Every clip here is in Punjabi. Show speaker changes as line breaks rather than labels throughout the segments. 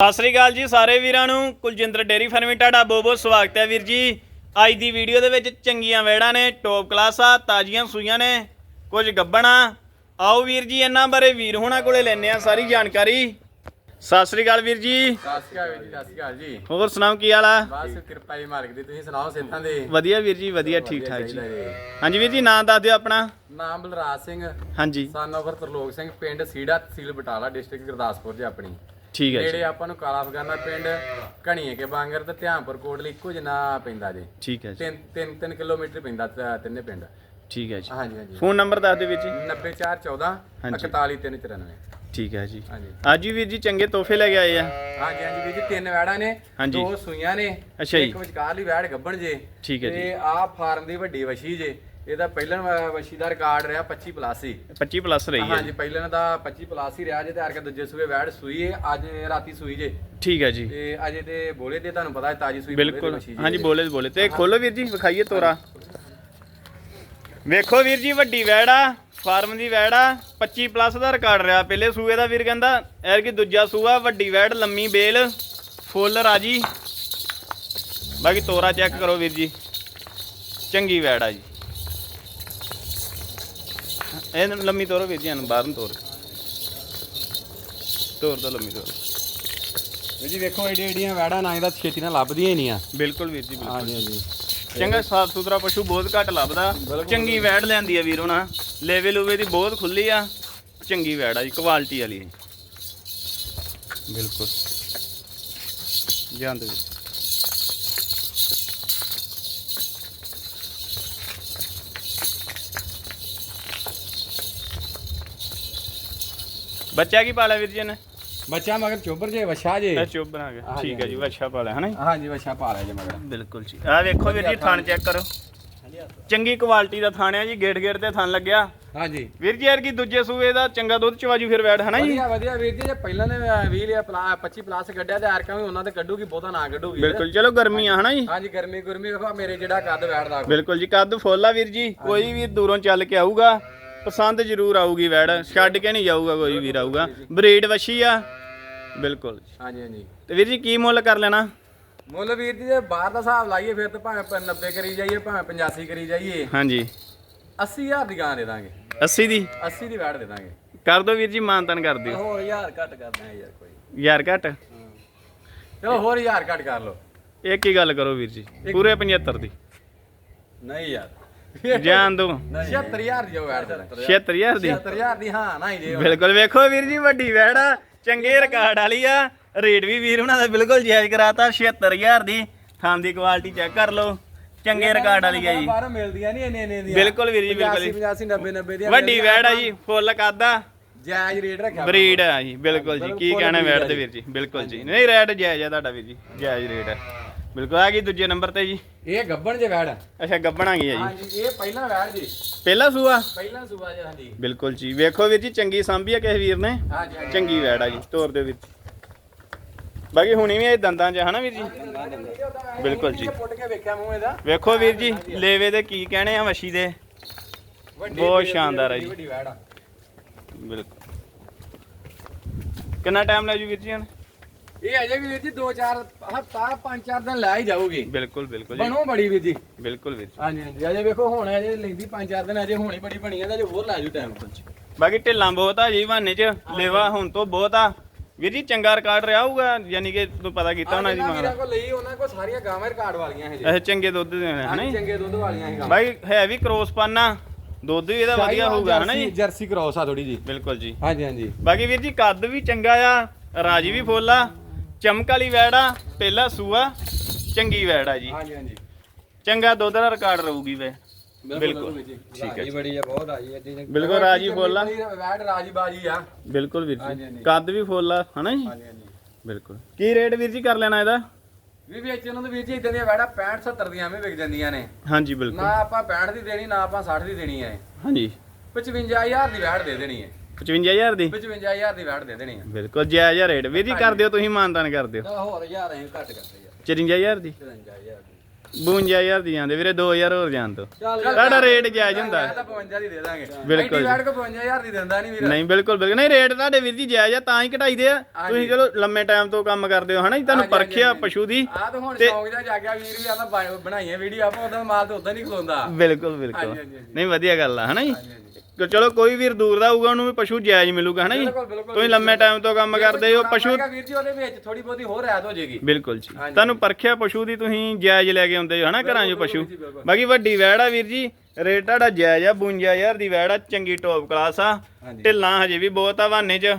ਸਤਿ ਸ੍ਰੀ ਅਕਾਲ ਜੀ ਸਾਰੇ ਵੀਰਾਂ ਨੂੰ। ਕੁਲਜਿੰਦਰ ਡੇਰੀ ਫਾਰਮਿੰਗ ਤੁਹਾਡਾ ਬਹੁਤ ਬਹੁਤ ਸਵਾਗਤ ਹੈ ਵੀਰ ਜੀ। ਅੱਜ ਦੀ ਵੀਡੀਓ ਦੇ ਵਿੱਚ ਚੰਗੀਆਂ ਵੇੜਾਂ ਨੇ ਟੌਪ ਕਲਾਸ ਆ ਤਾਜ਼ੀਆਂ ਸੂਈਆਂ ਨੇ ਕੁਝ ਗੱਬਣਾ। ਆਓ ਵੀਰ ਜੀ ਇਹਨਾਂ ਬਾਰੇ ਵੀਰ ਹੋਣਾ ਕੋਲੇ ਲੈਣੇ ਆ ਸਾਰੀ ਜਾਣਕਾਰੀ। ਸਤਿ ਸ੍ਰੀ ਅਕਾਲ ਵੀਰ ਜੀ।
ਸਤਿ ਸ਼੍ਰੀ ਅਕਾਲ ਜੀ ਸਤਿ ਸ਼੍ਰੀ ਅਕਾਲ ਜੀ।
ਹੋਰ ਸੁਣਾਓ ਕੀ ਹਾਲ ਆ?
ਬਸ ਕਿਰਪਾ ਜੀ ਮਾਲਕ ਦੀ ਤੁਸੀਂ ਸੁਣਾਓ ਸਿੱਧਾਂ ਦੇ?
ਵਧੀਆ ਵੀਰ ਜੀ ਵਧੀਆ ਠੀਕ ਠਾਕ ਜੀ। ਹਾਂਜੀ ਵੀਰ ਜੀ ਨਾਂ ਦੱਸ ਦਿਓ ਆਪਣਾ।
ਨਾਮ ਬਲਰਾਜ ਸਿੰਘ।
ਹਾਂਜੀ।
ਸਨ of ਤਰਲੋਕ ਸਿੰਘ ਪਿੰਡ ਸੀੜਾ ਤਹਿਸੀਲ ਬਟਾਲਾ ਡਿਸਟ੍ਰਿਕਟ ਗੁਰਦਾਸਪੁਰ ਜੀ ਆਪਣੀ।
ਠੀਕ ਹੈ ਜੀ।
ਨੇੜੇ ਆਪਾਂ ਨੂੰ ਕਾਲਾ ਅਫਗਾਨਾ ਪਿੰਡ ਘਣੀਏ ਕੇ ਬਾਂਗਰ ਤੇ ਧਿਆਨਪੁਰ ਕੋਟਲੀ ਇੱਕੋ ਜਿੰਨਾ ਪੈਂਦਾ ਜੀ।
ਠੀਕ ਹੈ ਜੀ।
ਤਿੰਨ ਤਿੰਨ ਤਿੰਨ ਕਿਲੋਮੀਟਰ ਪੈਂਦਾ ਤ- ਤਿੰਨੇ ਪਿੰਡ।
ਠੀਕ ਹੈ ਜੀ।
ਹਾਂਜੀ ਹਾਂਜੀ।
ਫੋਨ ਨੰਬਰ ਦੱਸ ਦਿਓ ਵੀਰ ਜੀ।
90414
ਹਾਂਜੀ।
41394
ਠੀਕ ਹੈ ਜੀ।
ਹਾਂਜੀ।
ਅੱਜ ਵੀ ਵੀਰ ਜੀ ਚੰਗੇ ਤੋਹਫੇ ਲੈ ਕੇ ਆਏ ਆ।
ਹਾਂਜੀ ਹਾਂਜੀ ਵੀਰ ਜੀ ਤਿੰਨ ਵੈੜਾਂ ਨੇ
ਹਾਂਜੀ।
ਦੋ ਸੂਈਆਂ ਨੇ
ਅੱਛਾ ਜੀ।
ਇੱਕ ਵਿਚਕਾਰਲੀ ਵੈੜ ਗੱਬਣ ਜੇ।
ਠੀਕ ਹੈ ਜੀ।
ਤੇ ਆਹ ਫਾਰਮ ਦੀ ਵੱਡੀ ਵਸ਼ੀ ਜੇ। ਇਹਦਾ ਪਹਿਲਾਂ ਵਸ਼ੀ ਦਾ ਰਿਕਾਰਡ ਰਿਹਾ 25 ਪਲੱਸ ਹੀ।
25 ਪਲੱਸ ਰਹੀ ਹੈ
ਹਾਂਜੀ ਪਹਿਲਾਂ ਦਾ 25 ਪਲੱਸ ਹੀ ਰਿਹਾ ਜੇ ਤੇ ਆਰ ਕੇ ਦੂਜੇ ਸੂਏ ਵੈੜ ਸੂਈ ਹੈ ਅੱਜ ਰਾਤੀ ਸੂਈ ਜੇ।
ਠੀਕ ਹੈ ਜੀ।
ਤੇ ਅਜੇ ਤੇ ਬੋਲੇ ਤੇ ਤੁਹਾਨੂੰ ਪਤਾ ਹੈ ਤਾਜੀ ਸੂਈ
ਬਿਲਕੁਲ। ਹਾਂਜੀ ਬੋਲੇ ਬੋਲੇ ਤੇ। ਖੋਲੋ ਵੀਰ ਜੀ ਵਿਖਾਈਏ ਤੋਰਾ। ਵੇਖੋ ਵੀਰ ਜੀ ਵੱਡੀ ਵੈੜ ਆ ਫਾਰਮ ਦੀ ਵੈੜ ਆ 25 ਪਲੱਸ ਦਾ ਰਿਕਾਰਡ ਰਿਹਾ। ਪਹਿਲੇ ਸੂਏ ਦਾ ਵੀਰ ਕਹਿੰਦਾ ਐਰ ਕੀ ਦੂਜਾ ਸੂਆ ਵੱਡੀ ਵੈੜ ਲੰਮੀ ਬੇਲ ਫੁੱਲ ਰਾਜੀ। ਬਾਕੀ ਤੋਰਾ ਚੈੱਕ ਕਰੋ ਵੀਰ ਜੀ। ਚੰਗੀ ਵੈੜ ਆ ਜੀ। ਇਹ ਲੰਮੀ ਤੋਰੋ ਵੀਰ ਜੀ ਇਹਨੂੰ ਬਾਹਰ ਨੂੰ ਤੋਰ। ਤੋਰ ਦੋ ਲੰਮੀ ਤੋਰ।
ਵੀਰ ਜੀ ਵੇਖੋ ਏਡੀ ਏਡੀਆਂ ਵੈੜਾਂ ਨਾ ਇਹਦਾ ਛੇਤੀ ਨਾਲ ਲੱਭਦੀਆਂ ਹੀ ਨਹੀਂ ਆ।
ਬਿਲਕੁਲ ਵੀਰ ਜੀ ਬਿਲਕੁਲ।
ਹਾਂਜੀ ਹਾਂਜੀ।
ਚੰਗਾ ਸਾਫ਼ ਸੁਥਰਾ ਪਸ਼ੂ ਬਹੁਤ ਘੱਟ ਲੱਭਦਾ। ਚੰਗੀ ਵੈੜ ਲੈਂਦੀ ਆ ਵੀਰੋ ਨਾ ਲੈਵਲ ਲੂਵੇ ਦੀ ਬਹੁਤ ਖੁੱਲੀ ਆ। ਚੰਗੀ ਵੈੜ ਆ ਜੀ ਕੁਆਲਿਟੀ ਵਾਲੀ। ਬਿਲਕੁਲ। ਜਾਂਦੇ ਬੱਚਾ ਕੀ ਪਾਲਿਆ ਵੀਰ ਜੀ ਨੇ
ਬੱਚਾ ਮਗਰ ਚੋਬਰ ਜੇ ਵਛਾ ਜੇ।
ਚੁੱਪ ਬਣਾ ਕੇ
ਹਾਂਜੀ,
ਠੀਕ ਹੈ ਜੀ ਬੱਚਾ ਪਾਲਿਆ ਹਨਾ ਜੀ?
ਹਾਂਜੀ ਵਛਾ ਪਾ ਲਿਆ ਜੇ ਮਗਰ।
ਬਿਲਕੁਲ ਜੀ। ਆ ਵੇਖੋ ਵੀਰ ਜੀ ਥਣ ਚੈੱਕ ਕਰੋ। ਚੰਗੀ ਕੁਆਲਿਟੀ ਦਾ ਥਣ ਜੀ ਗੇੜ ਗੇੜ ਤੇ ਥਣ ਲੱਗਿਆ।
ਹਾਂਜੀ।
ਵੀਰ ਜੀ ਯਾਰ ਕੀ ਦੂਜੇ ਸੂਏ ਦਾ ਚੰਗਾ ਦੁੱਧ ਚਵਾਜੂ ਫਿਰ ਬੈਠ ਹਨਾ ਜੀ?
ਵਧੀਆ ਵਧੀਆ ਵੀਰ ਜੀ ਜੇ ਪਹਿਲਾਂ ਨੇ 20 ਲਿਆ 25 ਪਲੱਸ ਕੱਢਿਆ ਤੇ ਆਰਕਾਂ ਵੀ ਉਹਨਾਂ ਤੇ ਕੱਢੂਗੀ ਬਹੁਤਾ ਨਾ ਕੱਢੂਗੀ।
ਬਿਲਕੁਲ ਚਲੋ ਗਰਮੀ ਆ ਹਨਾ ਜੀ?
ਹਾਂਜੀ ਗਰਮੀ ਗੁਰਮੀ ਵੇਖੋ ਮੇਰੇ ਜਿਹੜਾ ਕੱਦ ਬੈਠਦਾ
ਬਿਲਕੁਲ ਜੀ ਕੱਦ ਫੁੱਲ ਆ ਵੀਰ ਜੀ ਕੋਈ ਵੀ ਦੂਰੋਂ ਚੱਲ ਕੇ ਆਊਗਾ। ਪਸੰਦ ਜ਼ਰੂਰ ਆਊਗੀ ਵੈੜ। ਛੱਡ ਕੇ ਨਹੀਂ ਜਾਊਗਾ ਕੋਈ ਵੀਰ ਆਊਗਾ ਬਰੀਡ ਵਸ਼ੀ ਆ। ਬਿਲਕੁਲ
ਹਾਂਜੀ ਹਾਂਜੀ।
ਤੇ ਵੀਰ ਜੀ ਕੀ ਮੁੱਲ ਕਰ ਲੈਣਾ?
ਮੁੱਲ ਵੀਰ ਜੀ ਜੇ ਬਾਹਰ ਦਾ ਹਿਸਾਬ ਲਾਈਏ ਫਿਰ ਤਾਂ ਭਾਵੇਂ ਪ- 90 ਕਰੀ ਜਾਈਏ ਭਾਵੇਂ 85 ਕਰੀ ਜਾਈਏ।
ਹਾਂਜੀ।
80000 ਦੀ ਗਾਂ ਦੇ ਦਾਂਗੇ।
80 ਦੀ?
80 ਦੀ ਵੈਟ ਦੇ ਦਾਂਗੇ।
ਕਰ ਦਿਓ ਵੀਰ ਜੀ ਮਾਨਤਨ ਕਰ ਦਿਓ।
ਹੋਰ 1000 ਘੱਟ ਕਰਦੇ ਆ ਯਾਰ ਕੋਈ।
ਯਾਰ ਘਟ?
ਚਲੋ ਹੋਰ 1000 ਘੱਟ ਕਰ ਲਓ।
ਇੱਕ ਹੀ ਗੱਲ ਕਰੋ ਵੀਰ ਜੀ ਪੂਰੇ 75 ਦੀ।
ਨਹੀਂ ਯਾਰ।
ਜਾਣ ਦੋ।
76000 ਦੀ ਜੋ ਵੈਟ ਦੇ ਦਾਂਗੇ
76000 ਦੀ?
76000 ਦੀ ਹਾਂ ਨਾ ਹੀ ਜੇ
ਬਿਲਕੁਲ ਵੇਖੋ ਵੀਰ ਜੀ ਵੱਡੀ ਵੈੜ ਆ। ਚੰਗੇ ਰਿਕਾਰਡ ਵਾਲੀ ਆ। ਰੇਟ ਵੀ ਵੀਰ ਉਹਨਾਂ ਦਾ ਬਿਲਕੁਲ ਜਾਇਜ਼ ਕਰਾਤਾ। 76000 ਦੀ। ਥਾਂ ਦੀ ਕੁਆਲਿਟੀ ਚੈੱਕ ਕਰ ਲਓ। ਚੰਗੇ ਰਿਕਾਰਡ ਵਾਲੀ ਆ ਜੀ।
ਬਾਹਰ ਮਿਲਦੀਆਂ ਨਹੀਂ ਇੰਨੇ ਇੰਨੇ ਦੀਆਂ।
ਬਿਲਕੁਲ ਵੀਰ ਜੀ, ਬਿਲਕੁਲ
85 85 90 90 ਦੀਆਂ
ਵੱਡੀ ਵੈੜ ਆ ਜੀ ਫੁੱਲ ਕਾਦਾ।
ਜਾਇਜ਼ ਰੇਟ ਰੱਖਿਆ
ਬਰੀਡ ਆ ਜੀ ਬਿਲਕੁਲ ਜੀ। ਕੀ ਕਹਿਣਾ ਵੈੜ
ਆ
ਦੇ। ਵੀਰ ਜੀ? ਬਿਲਕੁਲ ਜੀ। ਨਹੀਂ ਰੇਟ ਜਾਇਜ਼ ਆ ਤੁਹਾਡਾ ਵੀਰ ਜੀ। ਜਾਇਜ਼ ਰੇਟ ਹੈ ਬਿਲਕੁਲ ਆ ਗਈ ਦੂਜੇ ਨੰਬਰ ਤੇ ਜੀ।
ਇਹ ਗੱਬਣ ਜੇ ਵੈੜ
ਅੱਛਾ ਗੱਬਣ ਆ ਗਈ ਆ ਜੀ।
ਹਾਂਜੀ ਇਹ ਪਹਿਲਾਂ ਵੈੜ ਜੀ
ਪਹਿਲਾ ਸੂਆ?
ਪਹਿਲਾਂ ਸੂਬਾ ਜੀ ਹਾਂਜੀ।
ਬਿਲਕੁਲ ਜੀ। ਵੇਖੋ ਵੀਰ ਜੀ ਚੰਗੀ ਸਾਂਭੀ ਆ ਕਿਸੇ ਵੀਰ ਨੇ?
ਹਾਂਜੀ
ਚੰਗੀ ਵੈੜ ਆ ਜੀ ਤੋਰ ਦੇ ਵਿੱਚ ਬਾਕੀ ਹੁਣੀ ਵੀ ਇਹ ਦੰਦਾਂ 'ਚ ਹਨਾ ਵੀਰ ਜੀ? ਬਿਲਕੁਲ ਜੀ।
ਪੁੱਟ ਕੇ ਵੇਖਿਆ ਮੂੰਹ ਇਹਦਾ?
ਵੇਖੋ ਵੀਰ ਜੀ ਲੇਵੇ ਦੇ ਕੀ ਕਹਿਣੇ ਆ ਵਸ਼ੀ ਦੇ? ਬਹੁਤ ਸ਼ਾਨਦਾਰ ਹੈ ਜੀ।
ਆ।
ਬਿਲਕੁਲ। ਕਿੰਨਾ ਟਾਈਮ ਲੈ ਜੂ ਵੀਰ ਜੀ ਹੁਣ?
ਇਹ ਅਜੇ ਵੀ ਵੀਰ ਜੀ 2-4 ਹਫਤਾ 5-4 ਦਿਨ ਲੈ ਹੀ ਜਾਊਗੀ।
ਬਿਲਕੁਲ ਬਿਲਕੁਲ ਜੀ।
ਬਣੋ ਬੜੀ ਵੀਰ ਜੀ।
ਬਿਲਕੁਲ ਵੀਰ ਜੀ।
ਹਾਂਜੀ ਹਾਂਜੀ। ਅਜੇ ਵੇਖੋ ਹੁਣ ਅਜੇ ਲੈਂਦੀ 5-4 ਦਿਨ ਅਜੇ ਹੋਣੀ ਬੜੀ ਬਣੀ ਆ ਤਾਂ ਅਜੇ ਹੋਰ ਲੈ ਜੂ ਟਾਈਮ ਤੋਂ
ਬਾਕੀ ਢਿੱਲਾਂ ਬਹੁਤ ਆ ਜੀ ਬਹਾਨੇ 'ਚ ਲੇਵਾ ਹੁਣ ਤੋਂ ਬਹੁਤ ਆ। ਵੀਰ ਜੀ ਚੰਗਾ ਰਿਕਾਰਡ ਰਿਹਾ ਹੋਊਗਾ ਯਾਨੀ ਕਿ ਤੂੰ ਪਤਾ ਕੀਤਾ ਹੋਣਾ ਜੀ
ਵੀਰਾਂ
ਮਾਰਾ
ਕੋਲ ਲਈ ਉਹਨਾਂ ਕੋਲ ਸਾਰੀਆਂ ਗਾਵਾਂ ਰਿਕਾਰਡ ਵਾਲੀਆਂ ਹੈ ਜੀ
ਇਹ ਚੰਗੇ ਦੁੱਧ ਦੇ ਹਨਾ
ਹਾਂਜੀ
ਜੀ?
ਚੰਗੇ ਦੁੱਧ ਵਾਲੀਆਂ ਹੀ ਗਾਵਾਂ।
ਬਾਈ ਹੈ ਵੀ ਕ੍ਰੋਸ ਪਾਨਾ ਦੁੱਧ ਵੀ ਇਹਦਾ ਵਧੀਆ ਹੋਊਗਾ ਹਨਾ ਜੀ?
ਜਰਸੀ ਕ੍ਰੋਸ ਆ ਥੋੜੀ ਜੀ
ਬਿਲਕੁਲ ਜੀ।
ਹਾਂਜੀ ਹਾਂਜੀ।
ਬਾਕੀ ਵੀਰ ਜੀ ਕੱਦ ਵੀ ਚੰਗਾ ਆ ਰਾਜੀ ਵੀ ਫੁੱਲ ਆ। ਚਮਕ ਵਾਲੀ ਵੈੜ ਆ ਪਹਿਲਾ ਸੂਆ ਚੰਗੀ ਵੈੜ ਆ ਜੀ।
ਹਾਂਜੀ ਹਾਂਜੀ।
ਚੰਗਾ ਦੁੱਧ ਦਾ ਰਿਕਾਰਡ ਰਹੂਗੀ ਵੇ ਬਿਲਕੁਲ ਠੀਕ ਹੈ ਜੀ।
ਬੜੀ ਆ ਬਹੁਤ ਆਈ ਐਡੀ
ਬਿਲਕੁਲ ਰਾਜੀ ਫੁੱਲ ਆ।
ਵੈਟ ਰਾਜੀ ਬਾਜੀ ਆ।
ਬਿਲਕੁਲ ਵੀਰ ਜੀ। ਕੱਦ ਵੀ ਫੁੱਲ ਆ ਹਨਾ ਜੀ?
ਹਾਂਜੀ ਹਾਂਜੀ।
ਬਿਲਕੁਲ। ਕੀ ਰੇਟ ਵੀਰ ਜੀ ਕਰ ਲੈਣਾ ਇਹਦਾ?
ਵੀ ਵੀ ਇੱਥੇ ਉਹਨਾਂ ਦੇ ਵੀਰ ਜੀ ਇਦਾਂ ਦੀਆਂ ਵੈੜਾ 65 70 ਦੀਆਂ ਐਵੇਂ ਵਿਕ ਜਾਂਦੀਆਂ ਨੇ।
ਹਾਂਜੀ
ਨਾ
ਬਿਲਕੁਲ
ਆਪਾਂ 65 ਦੀ ਦੇਣੀ ਨਾ ਆਪਾਂ 60 ਦੀ ਦੇਣੀ ਹੈ।
ਹਾਂਜੀ।
55000 ਦੀ ਵੈਟ ਦੇ ਦੇਣੀ ਹੈ।
55000 ਦੀ?
55000 ਦੀ ਵੈਟ ਦੇ ਦੇਣੀ ਹੈ
ਬਿਲਕੁਲ ਜਾਇਜ਼ ਆ ਰੇਟ ਵੀਰ ਜੀ ਕਰ ਦਿਓ ਤੁਸੀਂ ਮਾਨਦਾਨ ਕਰ ਦਿਓ।
ਹੋਰ ਹਜ਼ਾਰ ਐਂ ਘੱਟ ਕਰਦੇ ਯਾਰ
54000 ਦੀ?
55000 ਦੀ।
52000 ਦੀ ਜਾਂਦੇ। ਵੀਰੇ 2000 ਹੋਰ ਜਾਣ ਤੋਂ
ਚੱਲ
ਤੁਹਾਡਾ ਰੇਟ ਜਾਇਜ਼ ਹੁੰਦਾ।
ਮੈਂ ਤਾਂ 52 ਦੀ ਦੇ ਦਾਂਗੇ।
ਬਿਲਕੁਲ
ਵੈਟ ਕੋ 55000 ਦੀ ਦਿੰਦਾ ਨਹੀਂ ਵੀਰ।
ਨਹੀਂ ਬਿਲਕੁਲ ਬਿਲਕੁਲ। ਨਹੀਂ ਰੇਟ ਤੁਹਾਡੇ ਵੀਰ ਜੀ ਜਾਇਜ਼ ਆ ਤਾਂ ਹੀ ਘਟਾਈਦੇ ਆ। ਤੁਸੀਂ ਚਲੋ ਲੰਮੇ ਟਾਈਮ ਤੋਂ ਕੰਮ ਕਰਦੇ ਹੋ ਹਨਾ ਜੀ? ਤੁਹਾਨੂੰ ਪਰਖਿਆ। ਪਸ਼ੂ ਦੀ।
ਆ ਤਾਂ ਹੁਣ ਸ਼ੌਂਕ ਜਾ ਜਾਗਿਆ ਵੀਰ ਵੀ ਆਂਦਾ ਬਣਾਈਆਂ ਵੀਡੀਓ ਆਪਾਂ ਉਹਦਾ ਮਾਲ ਤੇ ਉਦਾਂ ਨਹੀਂ ਖਲੋਂਦਾ।
ਬਿਲਕੁਲ ਬਿਲਕੁਲ। ਨਹੀਂ ਵਧੀਆ ਗੱਲ ਆ ਹਨਾ ਜੀ? ਚਲੋ ਕੋਈ ਵੀਰ ਦੂਰ ਦਾ ਹੋਊਗਾ ਉਹਨੂੰ ਵੀ ਪਸ਼ੂ ਜਾਇਜ਼ ਮਿਲੂਗਾ ਹਨਾ ਜੀ?
ਬਿਲਕੁਲ, ਬਿਲਕੁਲ,
ਤੁਸੀਂ ਲੰਮੇ ਟਾਈਮ ਤੋਂ ਕੰਮ ਕਰਦੇ ਹੋ ਪਸ਼ੂ
ਵੀਰ ਜੀ ਉਹਦੇ ਵਿੱਚ ਥੋੜੀ ਬਹੁਤੀ ਹੋਰ ਐਡ ਹੋ ਜਾਏਗੀ।
ਬਿਲਕੁਲ ਜੀ।
ਹਾਂਜੀ।
ਤੁਹਾਨੂੰ ਪਰਖਿਆ ਪਸ਼ੂ ਦੀ ਤੁਸੀਂ ਜਾਇਜ਼ ਲੈ ਕੇ ਆਉਂਦੇ ਹੋ ਹਨਾ ਘਰਾਂ 'ਚ
ਬਿਲਕੁਲ
ਪਸ਼ੂ?
ਜੀ, ਬਿਲਕੁਲ।
ਬਾਕੀ ਵੱਡੀ ਵੈੜ ਆ ਵੀਰ ਜੀ ਰੇਟ ਤੁਹਾਡਾ ਜਾਇਜ਼ ਆ 52000 ਦੀ ਵੈੜ ਆ ਚੰਗੀ ਟੌਪ ਕਲਾਸ ਆ।
ਹਾਂਜੀ।
ਢਿੱਲਾਂ ਹਜੇ ਵੀ ਬਹੁਤ ਆ ਵਾਨੇ 'ਚ।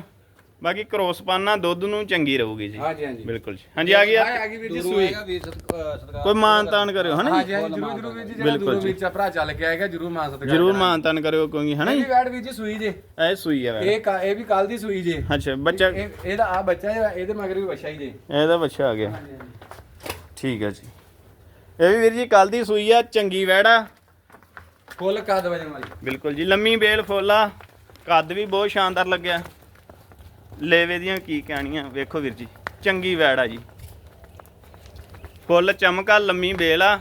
ਬਾਕੀ ਕਰੋਸ ਪਾਨਾ ਦੁੱਧ ਨੂੰ ਚੰਗੀ ਰਹੂਗੀ ਜੀ।
ਹਾਂਜੀ ਹਾਂਜੀ।
ਬਿਲਕੁਲ ਜੀ। ਹਾਂਜੀ ਆ ਗਈ ਆ?
ਆ ਗਈ ਵੀਰ ਜੀ ਸੂਈ।
ਕੋਈ ਮਾਨ ਤਾਨ ਕਰਿਓ ਹਨਾ ਜੀ?
ਹਾਂਜੀ ਹਾਂਜੀ ਜਰੂਰ ਜਰੂਰ ਵੀਰ ਜੀ ਜਿਹੜਾ
ਬਿਲਕੁਲ
ਦੂਰੋਂ
ਜੀ।
ਵੀਰ ਚ ਭਰਾ ਚੱਲ ਕੇ ਆਏਗਾ ਜਰੂਰ ਮਾਨ ਸਤਿਕਾਰ
ਜਰੂਰ ਮਾਨ ਤਾਨ ਕਰਿਓ ਕੋਈ ਹਨਾ ਜੀ?
ਵੀਰ ਜੀ ਸੂਈ ਜੇ।
ਇਹ ਸੂਈ ਆ ਵੈੜ।
ਇਹ ਕਾ- ਇਹ ਵੀ ਕੱਲ ਦੀ ਸੂਈ ਜੇ।
ਅੱਛਾ ਬੱਚਾ
ਇਹ ਇਹਦਾ ਆ ਬੱਚਾ ਇਹਦੇ ਮਗਰ ਵੀ ਬੱਚਾ ਹੀ ਜੇ।
ਇਹਦਾ ਬੱਚਾ ਆ ਗਿਆ। ਠੀਕ ਹੈ ਜੀ। ਇਹ ਵੀ ਵੀਰ ਜੀ ਕੱਲ ਦੀ ਸੂਈ ਆ ਚੰਗੀ ਵੈੜ ਆ।
ਫੁੱਲ ਕੱਦ ਵਜਣ ਵਾਲੀ
ਬਿਲਕੁਲ ਜੀ ਲੰਮੀ ਬੇਲ ਫੋਲਾ ਕੱਦ ਵੀ ਬਹੁਤ ਸ਼ਾਨਦਾਰ ਲੱਗਿਆ। ਲੇਵੇ ਦੀਆਂ ਕੀ ਕਹਿਣੀਆਂ? ਵੇਖੋ ਵੀਰ ਜੀ ਚੰਗੀ ਵੈੜ ਆ ਜੀ। ਫੁੱਲ ਚਮਕਾ ਲੰਮੀ ਬੇਲ ਆ।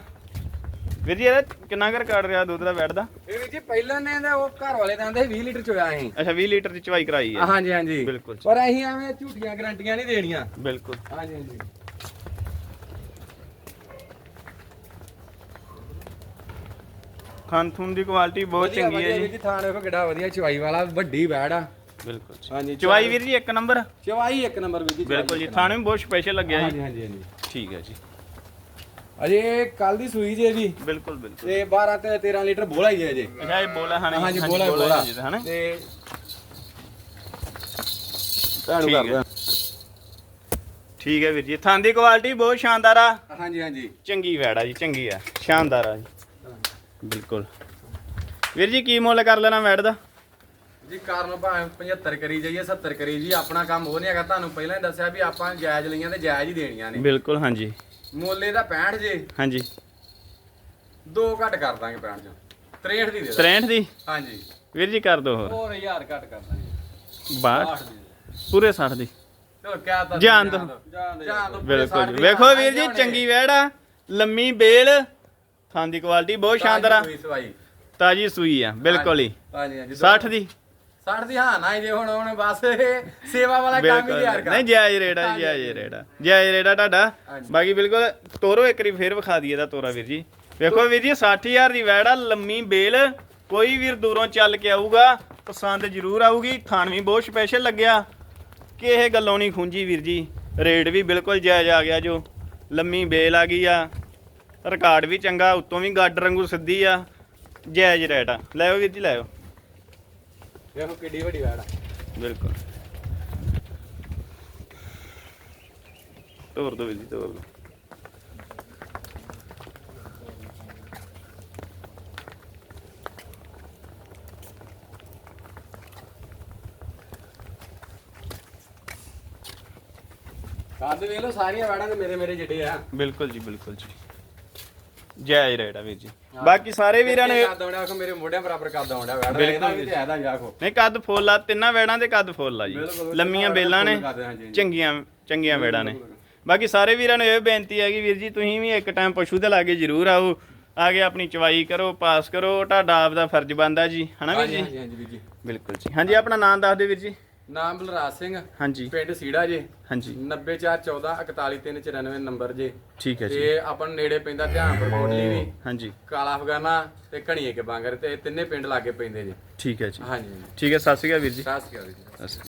ਵੀਰ ਜੀ ਇਹਦਾ ਕਿੰਨਾ ਕਰ ਕੱਢ ਰਿਹਾ ਦੁੱਧ ਦਾ ਵੈੜ ਦਾ?
ਇਹ ਵੀਰ ਜੀ ਪਹਿਲਾਂ ਨੇ ਇਹਦਾ ਉਹ ਘਰ ਵਾਲੇ ਕਹਿੰਦੇ 20 ਲੀਟਰ ਚੋਇਆ ਅਸੀਂ
ਅੱਛਾ 20 ਲੀਟਰ ਦੀ ਚਵਾਈ ਕਰਾਈ ਹੈ।
ਹਾਂਜੀ ਹਾਂਜੀ।
ਬਿਲਕੁਲ ਜੀ।
ਪਰ ਅਸੀਂ ਐਵੇਂ ਝੂਠੀਆਂ ਗਰੰਟੀਆਂ ਨਹੀਂ ਦੇਣੀਆਂ।
ਬਿਲਕੁਲ।
ਹਾਂਜੀ ਹਾਂਜੀ।
ਖਾਨ ਥੂਨ ਦੀ ਕੁਆਲਿਟੀ ਬਹੁਤ ਚੰਗੀ ਹੈ ਜੀ।
ਥਾਣ ਵੇਖੋ ਕਿੱਡਾ ਵਧੀਆ ਚਵਾਈ ਵਾਲਾ ਵੱਡੀ ਵੈੜ ਆ।
ਬਿਲਕੁਲ ਜੀ।
ਹਾਂਜੀ
ਚਵਾਈ ਵੀਰ ਜੀ ਇੱਕ ਨੰਬਰ?
ਚਵਾਈ ਇੱਕ ਨੰਬਰ ਵੀਰ ਜੀ ਚਵਾਈ
ਬਿਲਕੁਲ ਜੀ
ਇੱਕ
ਥਾਣੇ ਵੀ ਬਹੁਤ ਸਪੈਸ਼ਲ ਲੱਗਿਆ
ਹਾਂਜੀ
ਜੀ।
ਹਾਂਜੀ ਹਾਂਜੀ
ਠੀਕ ਹੈ ਜੀ।
ਅਜੇ ਕੱਲ ਦੀ ਸੂਈ ਜੇ ਜੀ।
ਬਿਲਕੁਲ ਬਿਲਕੁਲ।
ਤੇ 12 ਤੇ 13 ਲੀਟਰ ਬੋਲਾ ਹੀ ਜੇ ਅਜੇ।
ਅੱਛਾ ਇਹ ਬੋਲਾ ਹਾਣੇ
ਹਾਂਜੀ ਬੋਲਾ ਬੋਲਾ
ਜੀ ਹਨਾ?
ਤੇ
ਠੀਕ ਹੈ। ਠੀਕ ਹੈ ਵੀਰ ਜੀ ਥਾਂ ਦੀ ਕੁਆਲਿਟੀ ਬਹੁਤ ਸ਼ਾਨਦਾਰ ਆ।
ਹਾਂਜੀ ਹਾਂਜੀ।
ਚੰਗੀ ਵੈੜ ਆ ਜੀ ਚੰਗੀ ਆ। ਸ਼ਾਨਦਾਰ ਆ ਜੀ। ਬਿਲਕੁਲ। ਵੀਰ ਜੀ ਕੀ ਮੁੱਲ ਕਰ ਲੈਣਾ ਵੈੜ ਦਾ?
ਜੀ ਕਾਰਨ ਭਾਵੇਂ 75 ਕਰੀ ਜਾਈਏ 70 ਕਰੀ ਜੀ ਆਪਣਾ ਕੰਮ ਉਹ ਨਹੀਂ ਹੈਗਾ। ਤੁਹਾਨੂੰ ਪਹਿਲਾਂ ਹੀ ਦੱਸਿਆ ਵੀ ਆਪਾਂ ਜਾਇਜ਼ ਲਈਆਂ ਤੇ ਜਾਇਜ਼ ਹੀ ਦੇਣੀਆਂ ਨੇ।
ਬਿਲਕੁਲ ਹਾਂਜੀ।
ਮੁੱਲੇ ਦਾ 65 ਜੇ।
ਹਾਂਜੀ।
ਦੋ ਘੱਟ ਕਰ ਦਾਂਗੇ 65 ਚੋਂ। 63 ਦੀ ਦੇ ਦਾਂਗੇ।
63 ਦੀ?
ਹਾਂਜੀ।
ਵੀਰ ਜੀ ਕਰ ਦੋ ਹੋਰ।
ਹੋਰ 1000 ਘੱਟ ਕਰ ਦਾਂਗੇ।
62
ਦੀ।
ਪੂਰੇ 60 ਦੀ।
ਚਲੋ ਕਹਿ ਤਾ
ਜਾਣ ਦਿਓ।
ਜਾਣ ਦਿਓ
ਬਿਲਕੁਲ ਜੀ। ਵੇਖੋ ਵੀਰ ਜੀ ਚੰਗੀ ਵੈੜ ਆ। ਲੰਮੀ ਬੇਲ। ਥਾਂ ਦੀ ਕੁਆਲਿਟੀ ਬਹੁਤ ਸ਼ਾਨਦਾਰ ਆ।
ਸਵਾਈ।
ਤਾਜੀ ਸੂਈ ਆ। ਬਿਲਕੁਲ ਹੀ।
ਹਾਂਜੀ ਹਾਂਜੀ
60 ਦੀ।
60 ਦੀ ਹਾਂ ਨਾ ਜੇ ਹੁਣ ਹੁਣ ਬਸ ਇਹ ਸੇਵਾ ਵਾਲਾ ਕੰਮ ਹੀ ਤਿਆਰ ਕਰ।
ਨਹੀਂ ਜਾਇਜ਼ ਰੇਟ ਆ ਜੀ, ਜਾਇਜ਼ ਰੇਟ ਆ ਜਾਇਜ਼ ਰੇਟ ਆ ਤੁਹਾਡਾ।
ਹਾਂਜੀ।
ਬਾਕੀ ਬਿਲਕੁਲ ਤੋਰੋ ਇੱਕ ਵਾਰੀ ਫੇਰ ਵਿਖਾ ਦਈਏ ਦਾ ਤੋਰਾ ਵੀਰ ਜੀ। ਵੇਖੋ ਵੀਰ ਜੀ 60000 ਦੀ ਵੈੜ ਆ ਲੰਮੀ ਬੇਲ। ਕੋਈ ਵੀਰ ਦੂਰੋਂ ਚੱਲ ਕੇ ਆਊਗਾ ਪਸੰਦ ਜ਼ਰੂਰ ਆਊਗੀ। ਥਾਣ ਵੀ ਬਹੁਤ ਸਪੈਸ਼ਲ ਲੱਗਿਆ। ਕਿ ਇਹ ਗੱਲੋਂ ਨਹੀਂ ਖੁੰਜੀ ਵੀਰ ਜੀ। ਰੇਟ ਵੀ ਬਿਲਕੁਲ ਜਾਇਜ਼ ਆ ਗਿਆ ਜੋ। ਲੰਮੀ ਬੇਲ ਆ ਗਈ ਆ। ਰਿਕਾਰਡ ਵੀ ਚੰਗਾ ਉੱਤੋਂ ਵੀ ਗੱਡ ਰੰਗੂ ਸਿੱਧੀ ਆ। ਜਾਇਜ਼ ਰੇਟ ਆ। ਲੈਓ ਵੀਰ ਜੀ ਲੈਓ
ਵੇਖੋ ਕਿੱਡੀ ਵੱਡੀ ਵੈੜ ਆ।
ਬਿਲਕੁਲ। ਤੋਰ ਦੋ ਜੀ ਤੋਰ ਦੋ।
ਕੱਦ ਵੇਖ ਲਓ ਸਾਰੀਆਂ ਵੈੜਾਂ ਤੇ ਮੇਰੇ ਮੇਰੇ ਜਿਹੜੇ ਆ।
ਬਿਲਕੁਲ ਜੀ ਬਿਲਕੁਲ ਜੀ। ਜਾਇਜ਼ ਰੇਟ ਆ ਵੀਰ ਜੀ। ਬਾਕੀ ਸਾਰੇ ਵੀਰਾਂ ਨੇ
ਕੱਦ ਆਉਂਦਾ ਵੇਖੋ ਮੇਰੇ ਮੋਢਿਆਂ ਬਰਾਬਰ ਕੱਦ ਆਉਂਦਾ ਵੈੜ ਇਹਦਾ ਵੀ ਤੇ ਆਦਾ ਵੇਖੋ
ਨਹੀਂ ਕੱਦ ਫੁੱਲ ਆ ਤਿੰਨਾਂ ਵੇੜਾਂ ਦੇ ਕੱਦ ਫੁੱਲ ਆ ਜੀ। ਲੰਮੀਆਂ ਬੇਲਾਂ ਨੇ। ਚੰਗੀਆਂ ਚੰਗੀਆਂ ਵੇੜਾਂ ਨੇ। ਬਾਕੀ ਸਾਰੇ ਵੀਰਾਂ ਨੂੰ ਇਹ ਬੇਨਤੀ ਹੈ ਕਿ ਵੀਰ ਜੀ ਤੁਸੀਂ ਵੀ ਇੱਕ ਟਾਈਮ ਪਸ਼ੂ ਦੇ ਲਾਗੇ ਜ਼ਰੂਰ ਆਓ। ਆ ਕੇ ਆਪਣੀ ਚਵਾਈ ਕਰੋ ਪਾਸ ਕਰੋ ਤੁਹਾਡਾ ਆਪ ਦਾ ਫਰਜ਼ ਬਣਦਾ ਜੀ। ਹਨਾ ਵੀਰ
ਹਾਂਜੀ
ਜੀ?
ਹਾਂਜੀ ਹਾਂਜੀ ਵੀਰ ਜੀ।
ਬਿਲਕੁਲ ਜੀ। ਹਾਂਜੀ ਆਪਣਾ ਨਾਮ ਦੱਸ ਦਿਓ ਵੀਰ ਜੀ।
ਨਾਮ ਬਲਰਾਜ ਸਿੰਘ।
ਹਾਂਜੀ।
ਪਿੰਡ ਸੀੜਾ ਜੇ।
ਹਾਂਜੀ।
90414 41394 ਨੰਬਰ ਜੇ।
ਠੀਕ ਹੈ ਜੀ।
ਤੇ ਆਪਾਂ ਨੂੰ ਨੇੜੇ ਪੈਂਦਾ ਧਿਆਨਪੁਰ ਕੋਟਲੀ ਵੀ।
ਹਾਂਜੀ।
ਕਾਲਾ ਅਫਗਾਨਾ ਤੇ ਘਣੀਏ ਕੇ ਬਾਂਗਰ ਤੇ ਇਹ ਤਿੰਨੇ ਪਿੰਡ ਲਾਗੇ ਪੈਂਦੇ ਜੇ।
ਠੀਕ ਹੈ ਜੀ।
ਹਾਂਜੀ।
ਠੀਕ ਹੈ ਸਤਿ ਸ਼੍ਰੀ ਅਕਾਲ ਵੀਰ ਜੀ।
ਜੀ।
ਸਤਿ ਸ਼੍ਰੀ ਅਕਾਲ।